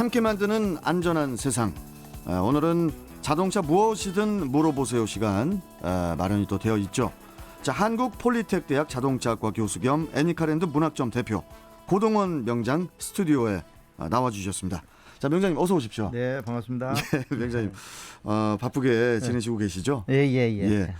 함께 만드는 안전한 세상. 아, 오늘은 자동차 무엇이든 물어보세요 시간 아, 마련이 또 되어 있죠. 자, 한국 폴리텍 대학 자동차학과 교수 겸 애니카랜드 문학점 대표 고동원 명장 스튜디오에 아, 나와 주셨습니다. 자, 명장님 어서 오십시오. 네, 반갑습니다. 명장님 어, 바쁘게 지내시고 계시죠? 예, 예, 예. 예.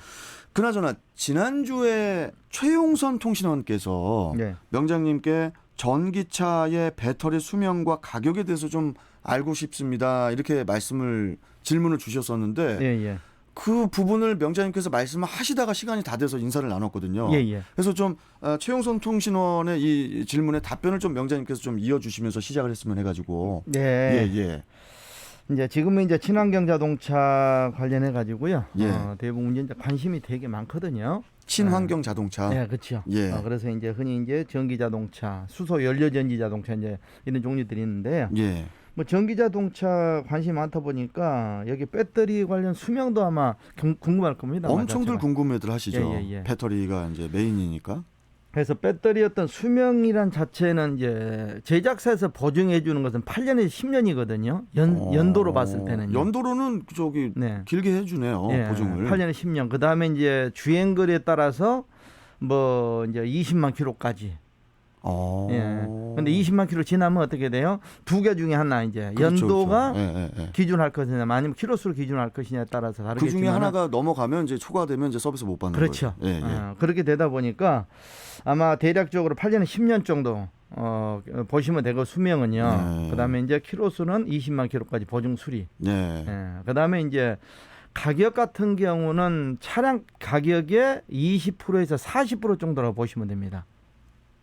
그나저나 지난주에 최용선 통신원께서 네. 명장님께 전기차의 배터리 수명과 가격에 대해서 좀 알고 싶습니다. 이렇게 말씀을 질문을 주셨었는데 예, 예. 그 부분을 명장님께서 말씀을 하시다가 시간이 다 돼서 인사를 나눴거든요. 예, 예. 그래서 좀 어, 최용선 통신원의 이 질문에 답변을 좀 명장님께서 좀 이어주시면서 시작을 했으면 해가지고 네. 예 예. 이제 지금은 이제 친환경 자동차 관련해 가지고요. 예. 어, 대부분 이제 관심이 되게 많거든요. 친환경 자동차. 네, 그렇죠. 예. 어, 그래서 이제 흔히 이제 전기 자동차, 수소 연료 전지 자동차 이제 이런 종류들이 있는데요. 예. 뭐 전기 자동차 관심 많다 보니까 여기 배터리 관련 수명도 아마 궁- 궁금할 겁니다. 엄청들. 궁금해들 하시죠. 예, 예, 예. 배터리가 이제 메인이니까. 그래서 배터리 어떤 수명이란 자체는 이제 제작사에서 보증해 주는 것은 8년에서 10년이거든요. 연 어, 연도로 봤을 때는 연도로는 저기 네. 길게 해 주네요 예, 보증을. 8년에 10년. 그다음에 이제 주행 거리에 따라서 뭐 이제 20만 킬로까지. 어. 예. 근데 20만 킬로 지나면 어떻게 돼요? 두 개 중에 하나 이제 그렇죠, 연도가 그렇죠. 예, 예, 예. 기준할 것이냐 아니면 키로수를 기준할 것이냐에 따라서 그 다르겠지만 중에 하나가 넘어가면 이제 초과되면 이제 서비스 못 받는 그렇죠. 거예요. 예, 예. 어, 그렇게 되다 보니까 아마 대략적으로 8년에 10년 정도 어, 보시면 되고 수명은요. 네. 그다음에 이제 키로수는 20만 킬로까지 보증 수리. 예. 예. 그다음에 이제 가격 같은 경우는 차량 가격의 20%에서 40% 정도라고 보시면 됩니다.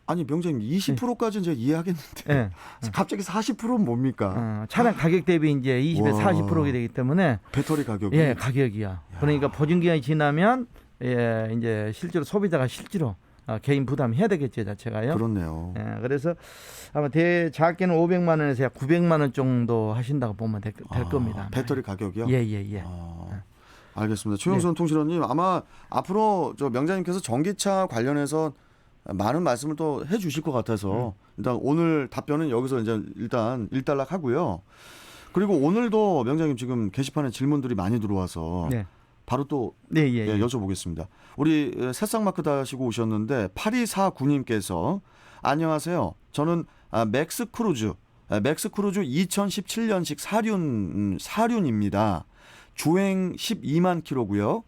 아니 명장님 20%까지는 제가 이해하겠는데 예. 갑자기 40%는 뭡니까? 어, 차량 가격 대비 이제 20에 와. 40%가 되기 때문에 배터리 가격이. 예, 가격이야. 그러니까 보증 기간이 지나면 예, 이제 실제로 소비자가 실제로 어, 개인 부담해야 되겠죠, 자체가요. 그렇네요. 예, 그래서 아마 대 작게는 500만 원에서 약 900만 원 정도 하신다고 보면 될, 될 아, 겁니다. 배터리 가격이요? 예, 예, 예. 아, 알겠습니다. 최용선 통신원님 아마 앞으로 저 명장님께서 전기차 관련해서 많은 말씀을 또 해주실 것 같아서 일단 오늘 답변은 여기서 이제 일단 일단락 하고요. 그리고 오늘도 명장님 지금 게시판에 질문들이 많이 들어와서 네. 바로 또 네, 예, 예, 예. 여쭤보겠습니다. 우리 에, 새싹 마크 다시고 오셨는데 8249님께서 안녕하세요. 저는 아, 맥스 크루즈 아, 맥스 크루즈 2017년식 사륜 음, 사륜입니다. 주행 12만 킬로고요.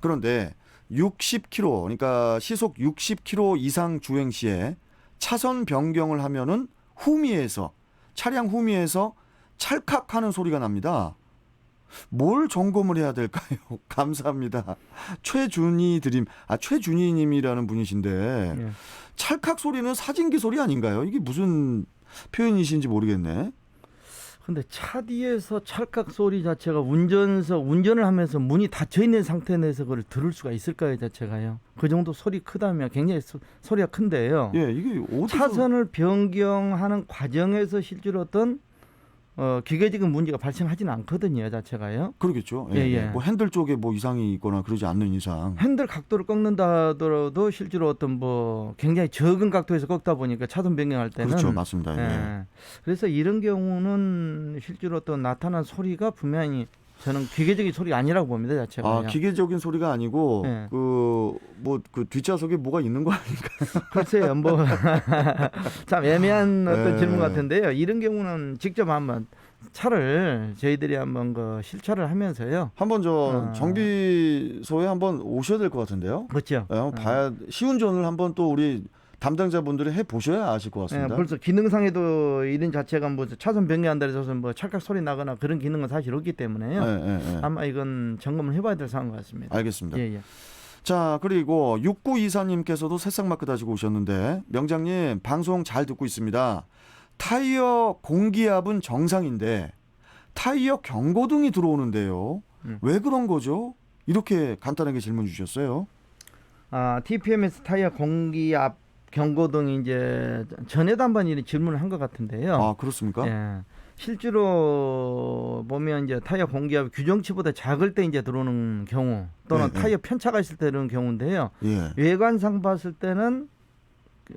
그런데 60km 그러니까 시속 60km 이상 주행 시에 차선 변경을 하면은 후미에서 차량 후미에서 찰칵하는 소리가 납니다. 뭘 점검을 해야 될까요? 감사합니다. 최준희 드림, 아, 최준희 님이라는 분이신데, 예. 찰칵 소리는 사진기 소리 아닌가요? 이게 무슨 표현이신지 모르겠네. 근데 차 뒤에서 찰칵 소리 자체가 운전석 운전을 하면서 문이 닫혀 있는 상태 내에서 그걸 들을 수가 있을까요, 자체가요? 그 정도 소리 크다면 굉장히 소, 소리가 큰데요. 예, 이게 어디서. 차선을 변경하는 과정에서 실제로 어떤 어, 기계적인 문제가 발생하지는 않거든요, 자체가요. 그러겠죠. 예, 예, 예. 뭐 핸들 쪽에 뭐 이상이 있거나 그러지 않는 이상. 핸들 각도를 꺾는다 하더라도 실제로 어떤 뭐 굉장히 적은 각도에서 꺾다 보니까 차선 변경할 때는 그렇죠. 맞습니다. 예. 예. 그래서 이런 경우는 실제로 어떤 나타난 소리가 분명히 저는 기계적인 소리가 아니라고 봅니다, 자체가. 아, 기계적인 소리가 아니고, 예. 그, 뭐, 그 뒷좌석에 뭐가 있는 거 아닌가? 글쎄요, 뭐 참 애매한 어떤 예. 질문 같은데요. 이런 경우는 직접 한번 차를 저희들이 한번 그 실차를 하면서요. 한번 저 아. 정비소에 한번 오셔야 될 것 같은데요. 그렇죠. 예, 한번 봐야, 시운전을 한번 또 우리 담당자분들이 해 보셔야 아실 것 예, 같습니다. 벌써 기능상에도 이런 자체가 뭐 차선 변경한다 해서 뭐 찰칵 소리 나거나 그런 기능은 사실 없기 때문에요. 예, 예, 예. 아마 이건 점검을 해봐야 될 상황 같습니다. 알겠습니다. 예, 예. 자, 그리고 6924님께서도 새싹 마크 다시고 오셨는데, 명장님, 방송 잘 듣고 있습니다. 타이어 공기압은 정상인데, 타이어 경고등이 들어오는데요. 음. 왜 그런 거죠? 이렇게 간단하게 질문 주셨어요. 아, TPMS 타이어 공기압 경고등이 이제 전에도 한번 이런 질문을 한 것 같은데요. 아, 그렇습니까? 예. 실제로 보면 이제 타이어 공기압이 규정치보다 작을 때 이제 들어오는 경우 또는 네, 네. 타이어 편차가 있을 때 들어오는 경우인데요. 예. 외관상 봤을 때는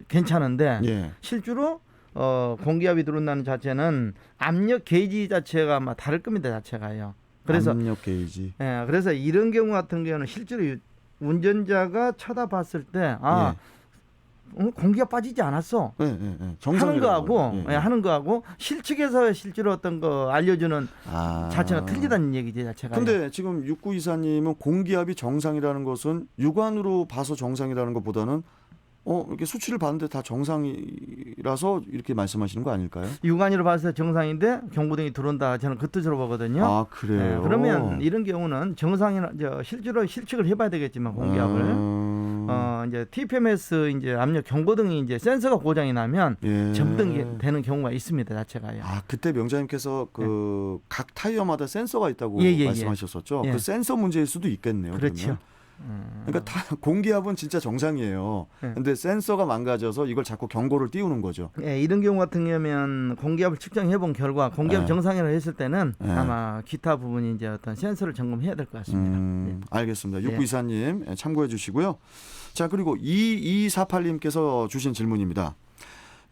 괜찮은데 예. 실제로 어, 공기압이 들어온다는 자체는 압력 게이지 자체가 아마 다를 겁니다 자체가요. 그래서 압력 게이지. 예, 그래서 이런 경우 같은 경우는 실제로 유- 운전자가 쳐다봤을 때 아, 어, 공기가 빠지지 않았어. 예, 예, 예. 하는. 거하고 예, 예, 예. 하는 거하고 실측에서 실제로 어떤 거 알려주는 아. 자체가 틀리다는 얘기지 자체가. 근데 지금 육구 이사님은 공기압이 정상이라는 것은 육안으로 봐서 정상이라는 것보다는 어 이렇게 수치를 봤는데 다 정상이라서 이렇게 말씀하시는 거 아닐까요? 육안으로 봤을 때 정상인데 경고등이 들어온다 저는 그 뜻으로 보거든요. 아 그래요. 예, 그러면 이런 경우는 정상이나 저 실제로 실측을 해봐야 되겠지만 공기압을 음, 어 이제 TPMS 이제 압력 경고등이 이제 센서가 고장이 나면 예. 점등이 되는 경우가 있습니다 자체가요. 아 그때 명장님께서 그 각 타이어마다 센서가 있다고 예, 예, 예. 말씀하셨었죠. 예. 그 센서 문제일 수도 있겠네요. 그렇죠. 그러면. 음, 그러니까 타, 공기압은 진짜 정상이에요. 예. 근데 센서가 망가져서 이걸 자꾸 경고를 띄우는 거죠. 예, 이런 경우 같은 경우면 공기압을 측정해 본 결과 공기압 예. 정상이라고 했을 때는 예. 아마 기타 부분이 이제 어떤 센서를 점검해야 될 것 같습니다. 음, 알겠습니다. 예. 육구 이사님 예, 참고해 주시고요. 자 그리고 2248님께서 주신 질문입니다.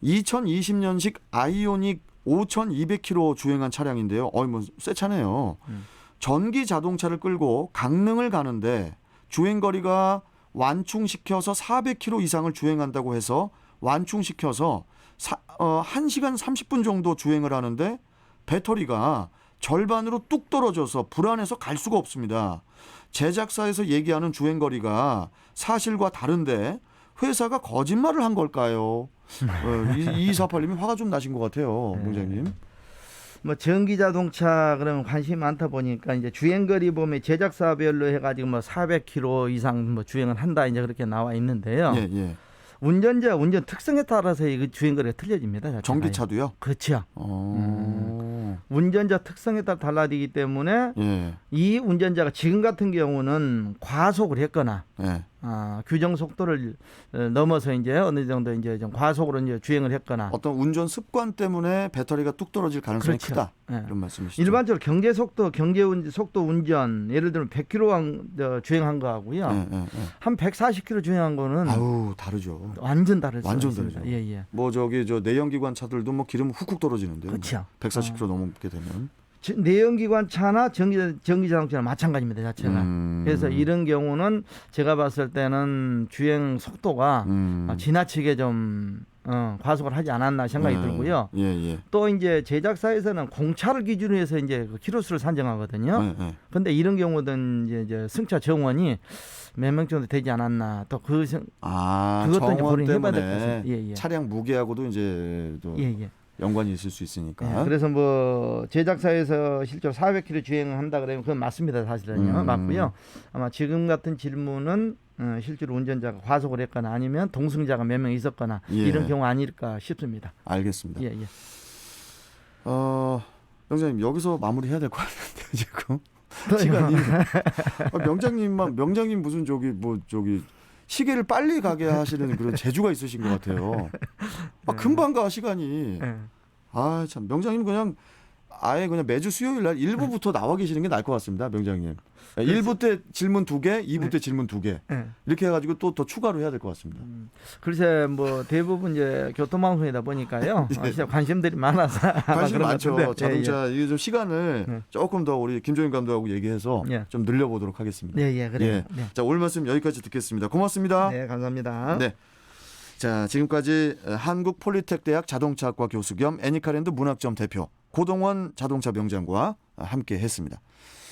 2020년식 아이오닉 5,200km 주행한 차량인데요. 어이 뭐새 차네요. 음. 전기 자동차를 끌고 강릉을 가는데 주행 거리가 완충시켜서 400km 이상을 주행한다고 해서 완충시켜서 사, 어, 1시간 30분 정도 주행을 하는데 배터리가 절반으로 뚝 떨어져서 불안해서 갈 수가 없습니다. 제작사에서 얘기하는 주행 거리가 사실과 다른데 회사가 거짓말을 한 걸까요? 어, 2248님이 화가 좀 나신 것 같아요, 네. 문장님. 뭐 전기 자동차 그러면 관심이 많다 보니까 이제 주행 거리 보면 제작사별로 해가지고 뭐 400km 이상 뭐 주행을 한다 이제 그렇게 나와 있는데요. 예, 예. 운전자 운전 특성에 따라서 이 주행 거리가 틀려집니다. 자체가. 전기차도요? 그렇죠. 어. 운전자 특성에 따라 달라지기 때문에 예. 이 운전자가 지금 같은 경우는 과속을 했거나 예. 아, 규정 속도를 어, 넘어서 이제 어느 정도 이제 좀 과속으로 이제 주행을 했거나 어떤 운전 습관 때문에 배터리가 뚝 떨어질 가능성이 그렇죠. 크다. 예. 이런 말씀이시죠? 일반적으로 경제 속도, 경제 운, 속도 운전 예를 들면 100km 주행한 거하고요. 예, 예, 예. 한 140km 주행한 거는 아우 다르죠. 완전 수 완전. 다르죠. 예, 예. 뭐 저기 저 내연기관 차들도 뭐 기름 훅훅 떨어지는데. 그렇죠. 140km 넘게 되면. 지- 내연기관 차나 전기 전기 자동차나 마찬가지입니다, 자체가. 음. 그래서 이런 경우는 제가 봤을 때는 주행 속도가 음. 아, 지나치게 좀 어, 과속을 하지 않았나 생각이 예, 들고요. 예, 예. 또 이제 제작사에서는 공차를 기준으로 해서 이제 그 키로수를 산정하거든요. 예, 예. 근데 이런 경우는 이제, 이제 승차 정원이 몇 명 정도 되지 않았나 또그 아, 그것도 이제 고려해봐야 될것 때문에 같습니다. 예, 예. 차량 무게하고도 이제 또 예, 예. 연관이 있을 수 있으니까. 예, 그래서 뭐 제작사에서 실제로 400km 주행을 한다 그러면 그건 맞습니다 사실은요 음. 맞고요 아마 지금 같은 질문은 어, 실제로 운전자가 과속을 했거나 아니면 동승자가 몇 명 있었거나 예. 이런 경우 아닐까 싶습니다 알겠습니다. 예, 예. 어, 명장님 여기서 마무리해야 될 것 같은데 지금 시간이 아, 명장님만 명장님 무슨 저기 뭐 저기 시계를 빨리 가게 하시는 그런 재주가 있으신 것 같아요. 아, 금방 가 시간이. 예. 아참 명장님 그냥 아예 그냥 매주 수요일 날 1부부터 나와 계시는 게 나을 것 같습니다, 명장님. 1부 때 질문 두 개, 2부 때 질문 두 개. 예. 이렇게 해가지고 또 더 추가로 해야 될 것 같습니다. 글쎄 뭐 대부분 이제 교통방송이다 보니까요 어, 진짜 관심들이 많아서 예. 관심 많죠. 같은데. 예, 자동차 이게 좀 시간을 네. 조금 더 우리 김종인 감독하고 얘기해서 예. 좀 늘려보도록 하겠습니다. 예, 예, 그래요. 예. 네. 자 오늘 말씀 여기까지 듣겠습니다. 고맙습니다. 네, 감사합니다. 네. 자 지금까지 한국 폴리텍 대학 자동차학과 교수 겸 애니카랜드 문학점 대표 고동원 자동차 명장과 함께 했습니다.